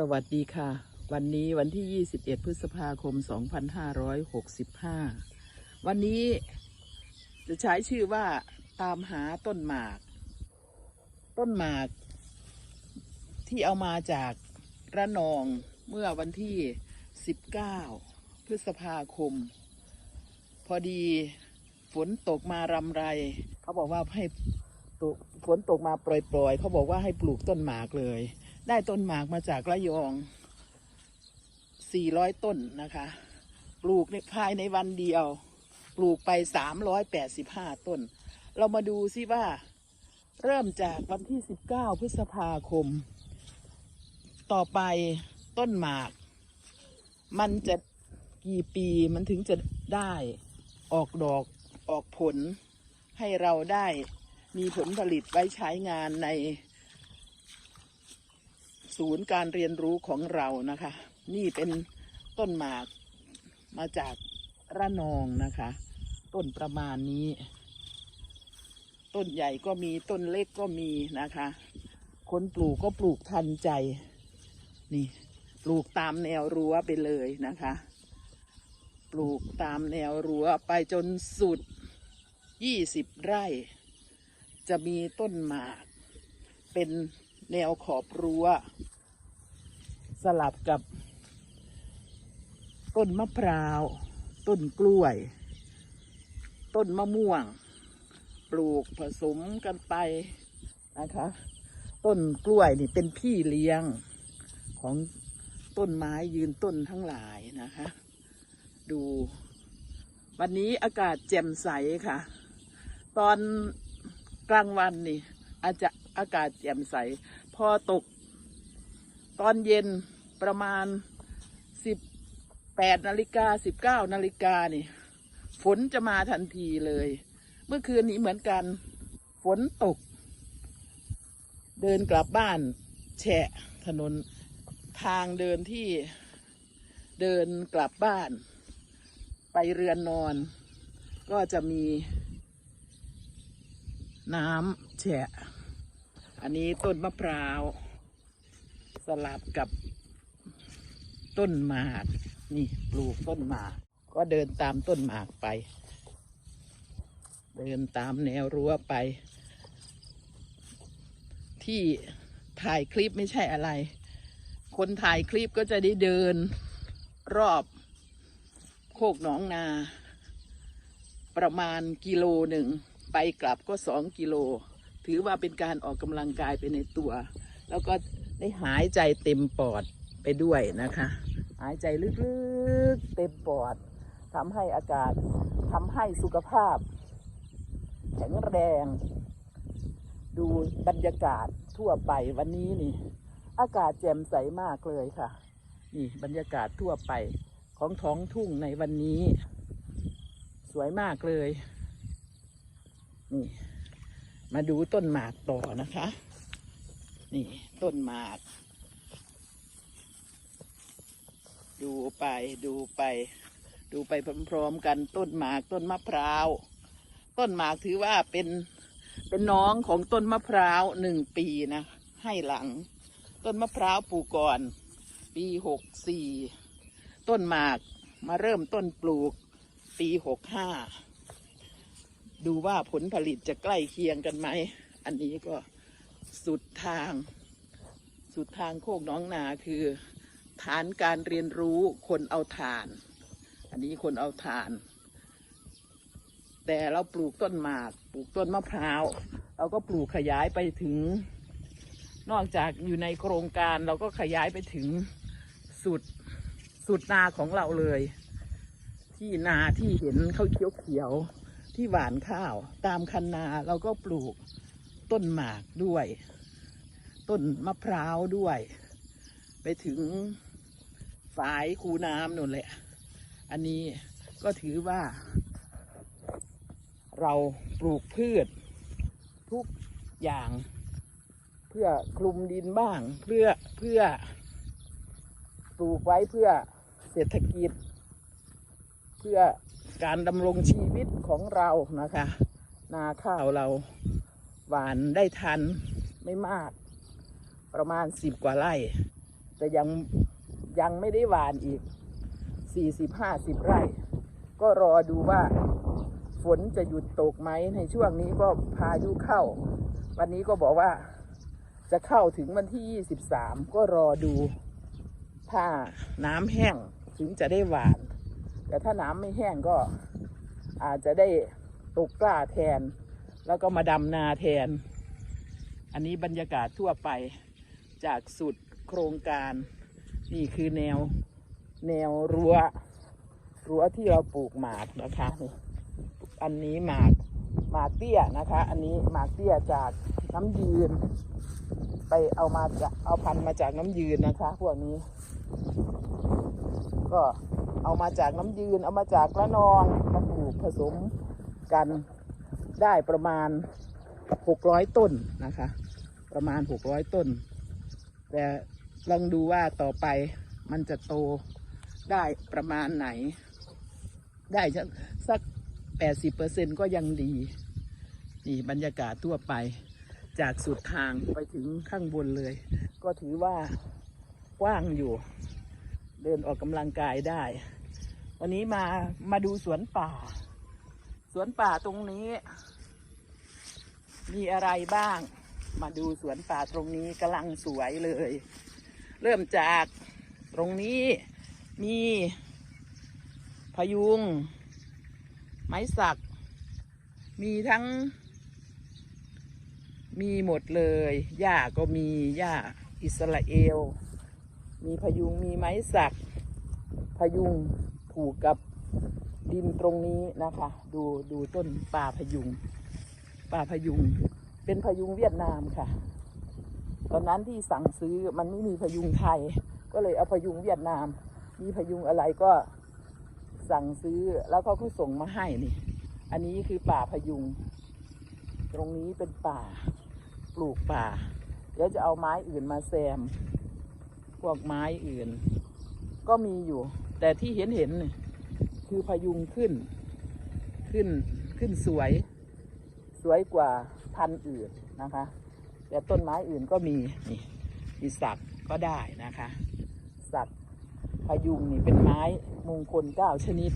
สวัสดีค่ะ วันนี้วันที่ 21 พฤษภาคม 2565 วันนี้จะใช้ชื่อว่าตามหาต้นหมาก ต้นหมาก ที่เอามาจากระนองเมื่อวันที่ 19 พฤษภาคม พอดีฝนตกมารำไร เขาบอกว่าให้ฝนตกมาปล่อยๆ เขาบอกว่าให้ปลูกต้นหมากเลย ได้ต้นหมากมาจากระยอง 400 ต้นนะคะ ปลูกในภายในวันเดียว ปลูกไป 385 ต้น เรามาดูซิว่า เริ่มจากวันที่ 19 พฤษภาคม ต่อไปต้นหมาก มันจะกี่ปีมันถึงจะได้ออกดอกออกผลให้เราได้มีผลผลิตไว้ใช้งานใน ศูนย์การเรียนรู้ของเรานะคะ นี่เป็นต้นหมากมาจากระนองนะคะ ต้นประมาณนี้ ต้นใหญ่ก็มีต้นเล็กก็มีนะคะ คนปลูกก็ปลูกทันใจ นี่ปลูกตามแนวรั้วไปเลยนะคะ ปลูกตามแนวรั้วไปจนสุดยี่สิบไร่ จะมีต้นหมาก เป็นแนวขอบรั้ว สลับกับ ต้นมะพร้าว ต้นกล้วย ต้นมะม่วง ปลูกผสมกันไปนะคะ ต้นกล้วยนี่เป็นพี่เลี้ยงของต้นไม้ยืนต้นทั้งหลายนะคะ ดู วันนี้อากาศแจ่มใสค่ะ ตอนกลางวันนี่อาจจะอากาศแจ่มใส พอตก ตอนเย็น ประมาณสิบแปดนาฬิกาสิบเก้านาฬิกานี่ ฝนจะมาทันทีเลย เมื่อคืนนี้เหมือนกัน ฝนตก เดินกลับบ้านแฉะถนนทางเดินที่เดินกลับบ้าน ไปเรือนนอน ก็จะมี น้ำแฉะ อันนี้ต้นมะพร้าว สลับกับ ต้นหมากนี่ปลูกต้นหมาก ก็เดินตามต้นหมากไป เดินตามแนวรั้วไป ที่ถ่ายคลิปไม่ใช่อะไร คนถ่ายคลิปก็จะได้เดินรอบโคกหนองนา ประมาณกิโลหนึ่ง ไปกลับก็สองกิโล ถือว่าเป็นการออกกำลังกายไปในตัว แล้วก็ได้หายใจเต็มปอด ไปด้วยนะคะ หายใจลึกๆ เต็มปอดทำให้อากาศทำให้สุขภาพ แข็งแรง ดูบรรยากาศทั่วไปวันนี้นี่ อากาศแจ่มใสมากเลยค่ะ นี่บรรยากาศทั่วไปของท้องทุ่งในวันนี้ สวยมากเลย นี่ มาดูต้นหมากต่อนะคะ นี่ต้นหมาก ดูไปดูไป ดูไปพร้อมๆกันต้นหมากต้นมะพร้าว ต้นหมากถือว่าเป็นเป็นน้องของต้นมะพร้าวหนึ่งปีนะ ให้หลัง ต้นมะพร้าวปลูกก่อน ปีหกสี่ต้นหมากมาเริ่มต้นปลูกปีหกห้าดูว่าผลผลิตจะใกล้เคียงกันไหม อันนี้ก็สุดทาง สุดทางโคกน้องนาคือ ฐานการเรียนรู้คนเอาฐาน อันนี้คนเอาฐาน แต่เราปลูกต้นหมากปลูกต้นมะพร้าวเราก็ปลูกขยายไปถึง นอกจากอยู่ในโครงการเราก็ขยายไปถึงสุดสุดนาของเราเลย ที่นาที่เห็นเขาเขียวเขียวๆที่หวานข้าว ตามคันนาเราก็ปลูกต้นหมากด้วย ต้นมะพร้าวด้วย ไปถึงฝายคูน้ำนู่นแหละ อันนี้ก็ถือว่า เราปลูกพืช ทุกอย่าง เพื่อคลุมดินบ้าง เพื่อเพื่อ ปลูกไว้เพื่อเศรษฐกิจ เพื่อการดำรงชีวิตของเรานะคะ นาข้าวเราหวานได้ทันไม่มาก ประมาณสิบกว่าไร่ แต่ยังยังไม่ได้หวานอีกสี่สิบห้าสิบไร่ ก็รอดูว่าฝนจะหยุดตกไหมในช่วงนี้ก็พายุเข้า วันนี้ก็บอกว่าจะเข้าถึงวันที่ 23 ก็รอดู ถ้าน้ำแห้งถึงจะได้หวาน แต่ถ้าน้ำไม่แห้งก็อาจจะได้ตกกล้าแทน แล้วก็มาดำนาแทน อันนี้บรรยากาศทั่วไปจากสุด โครงการ นี่คือแนวแนวรั้วรั้วที่เราปลูกหมากนะคะนี่อันนี้หมากหมากเตี้ยนะคะ อันนี้หมากเตี้ยจากน้ำยืน ไปเอามาจากเอาพันธุ์มาจากน้ำยืนนะคะ พวกนี้ ก็เอามาจากน้ำยืน เอามาจากละนองมาปลูกผสมกันได้ประมาณหกร้อยต้นนะคะ ประมาณหกร้อยต้น แต่ ลองดูว่าต่อไปมันจะโตได้ประมาณไหน ได้สักแปดสิบเปอร์เซ็นก็ยังดี นี่บรรยากาศทั่วไป จากสุดทางไปถึงข้างบนเลย ก็ถือว่ากว้างอยู่ เดินออกกำลังกายได้ วันนี้มามาดูสวนป่า สวนป่าตรงนี้ มีอะไรบ้าง มาดูสวนป่าตรงนี้กำลังสวยเลย เริ่มจากตรงนี้มีพยุง ไม้สัก มีทั้ง มีหมดเลยหญ้าก็มีหญ้าอิสราเอล มีพยุงมีไม้สัก พยุงผูกกับดินตรงนี้นะคะ ดูดูต้นป่าพยุงป่าพยุง เป็นพยุงเวียดนามค่ะ ตอนนั้นที่สั่งซื้อมันไม่มีพยุงไทย ก็เลยเอาพยุงเวียดนาม มีพยุงอะไรก็สั่งซื้อแล้วเขาก็ส่งมาให้นี่ อันนี้คือป่าพยุง ตรงนี้เป็นป่าปลูกป่า เดี๋ยวจะเอาไม้อื่นมาแซม พวกไม้อื่น ก็มีอยู่ แต่ที่เห็นเห็นๆนี่คือพยุงขึ้น ขึ้นขึ้นสวย สวยกว่าพันธุ์อื่นนะคะ แต่ต้นไม้อื่นก็มีนี่มีสักก็ได้นะคะ สักพยุงนี่เป็นไม้มงคลเก้าชนิด